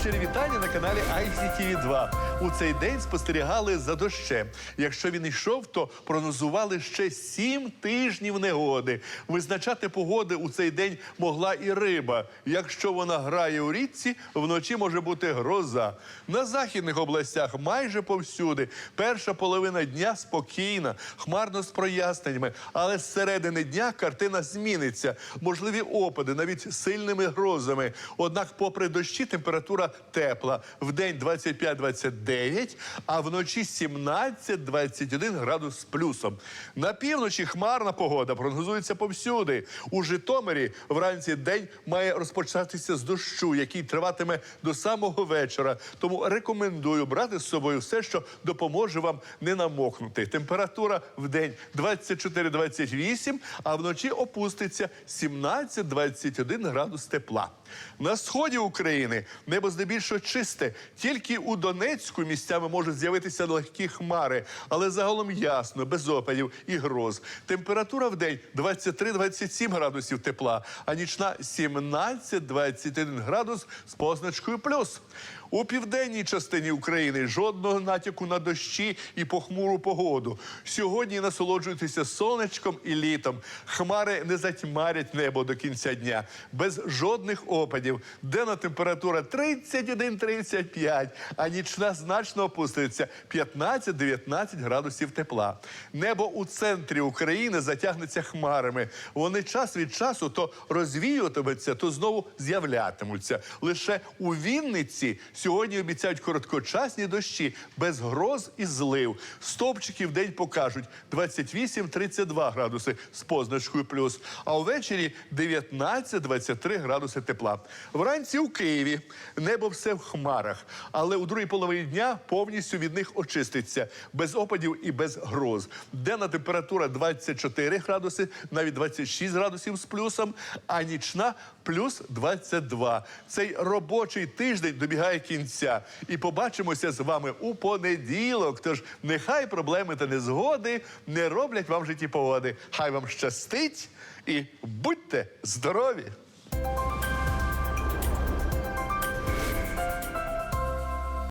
щирі вітання на каналі ICTV 2 У цей день спостерігали за дощем. Якщо він йшов, то прогнозували ще сім тижнів негоди. Визначати погоди у цей день могла і риба. Якщо вона грає у річці, вночі може бути гроза. На західних областях майже повсюди. Перша половина дня спокійна, хмарно з проясненнями, але з середини дня картина зміниться. Можливі опади, навіть сильними грозами. Однак, попри дощі, температура тепла. В день 25-29, а вночі 17-21 градус з плюсом. На півночі хмарна погода прогнозується повсюди. У Житомирі вранці день має розпочатися з дощу, який триватиме до самого вечора. Тому рекомендую брати з собою все, що допоможе вам не намокнути. Температура в день 24-28, а вночі опуститься 17-21 градус тепла. На сході України небо здебільшого чисте. Тільки у Донецьку місцями можуть з'явитися легкі хмари, але загалом ясно, без опадів і гроз. Температура в день 23-27 градусів тепла, а нічна 17-21 градус з позначкою плюс. У південній частині України жодного натяку на дощі і похмуру погоду. Сьогодні насолоджуйтеся сонечком і літом. Хмари не затьмарять небо до кінця дня. Без жодних опадів. Денна температура 31-35, а нічна значно опуститься 15-19 градусів тепла. Небо у центрі України затягнеться хмарами. Вони час від часу то розвіюватимуться, то знову з'являтимуться. Лише у Вінниці сьогодні обіцяють короткочасні дощі без гроз і злив. Стовпчики в день покажуть 28-32 градуси з позначкою плюс, а увечері 19-23 градуси тепла. Вранці у Києві небо все в хмарах, але у другій половині дня повністю від них очиститься без опадів і без гроз. Денна температура 24 градуси, навіть 26 градусів з плюсом, а нічна плюс 22. Цей робочий тиждень добігає кінця. І побачимося з вами у понеділок. Тож нехай проблеми та незгоди не роблять вам житті погоди. Хай вам щастить і будьте здорові!